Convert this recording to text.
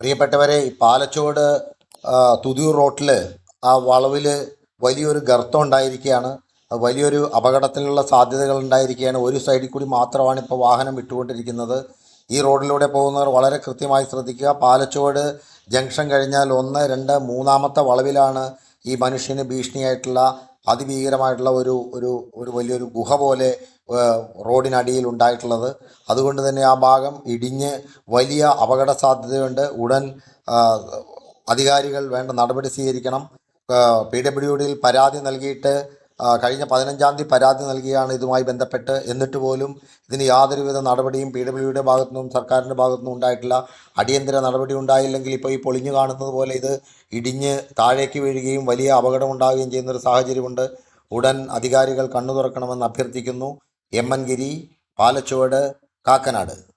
പ്രിയപ്പെട്ടവരെ ഈ പാലച്ചോട് തുതിയൂർ റോട്ടിൽ ആ വളവിൽ വലിയൊരു ഗർത്തം ഉണ്ടായിരിക്കുകയാണ്. വലിയൊരു അപകടത്തിനുള്ള സാധ്യതകൾ ഉണ്ടായിരിക്കുകയാണ്. ഒരു സൈഡിൽ കൂടി മാത്രമാണ് ഇപ്പോൾ വാഹനം വിട്ടുകൊണ്ടിരിക്കുന്നത്. ഈ റോഡിലൂടെ പോകുന്നവർ വളരെ കൃത്യമായി ശ്രദ്ധിക്കുക. പാലച്ചോട് ജംഗ്ഷൻ കഴിഞ്ഞാൽ ഒന്ന് രണ്ട് മൂന്നാമത്തെ വളവിലാണ് ഈ മനുഷ്യന് ഭീഷണിയായിട്ടുള്ള അതിഭീകരമായിട്ടുള്ള ഒരു ഒരു ഒരു വലിയൊരു ഗുഹ പോലെ റോഡിനടിയിൽ ഉണ്ടായിട്ടുള്ളത്. അതുകൊണ്ട് തന്നെ ആ ഭാഗം ഇടിഞ്ഞ് വലിയ അപകട സാധ്യതയുണ്ട് ഉടൻ അധികാരികൾ വേണ്ട നടപടി സ്വീകരിക്കണം. പി ഡബ്ല്യു ഡിയിൽ പരാതി നൽകിയിട്ട് കഴിഞ്ഞ പതിനഞ്ചാം തീയതി പരാതി നൽകിയാണ് ഇതുമായി ബന്ധപ്പെട്ട്. എന്നിട്ട് പോലും ഇതിന് യാതൊരുവിധ നടപടിയും പി ഡബ്ല്യുയുടെ ഭാഗത്തു നിന്നും സർക്കാരിന്റെ ഭാഗത്തു നിന്നും ഉണ്ടായിട്ടില്ല. അടിയന്തര നടപടി ഉണ്ടായില്ലെങ്കിൽ ഇപ്പോൾ ഈ പൊളിഞ്ഞു കാണുന്നത് പോലെ ഇത് ഇടിഞ്ഞ് താഴേക്ക് വീഴുകയും വലിയ അപകടം ഉണ്ടാവുകയും ചെയ്യുന്ന ഒരു സാഹചര്യമുണ്ട്. ഉടൻ അധികാരികൾ കണ്ണു തുറക്കണമെന്ന് അഭ്യർത്ഥിക്കുന്നു. M N Giri Palachuvadu Kakkanad.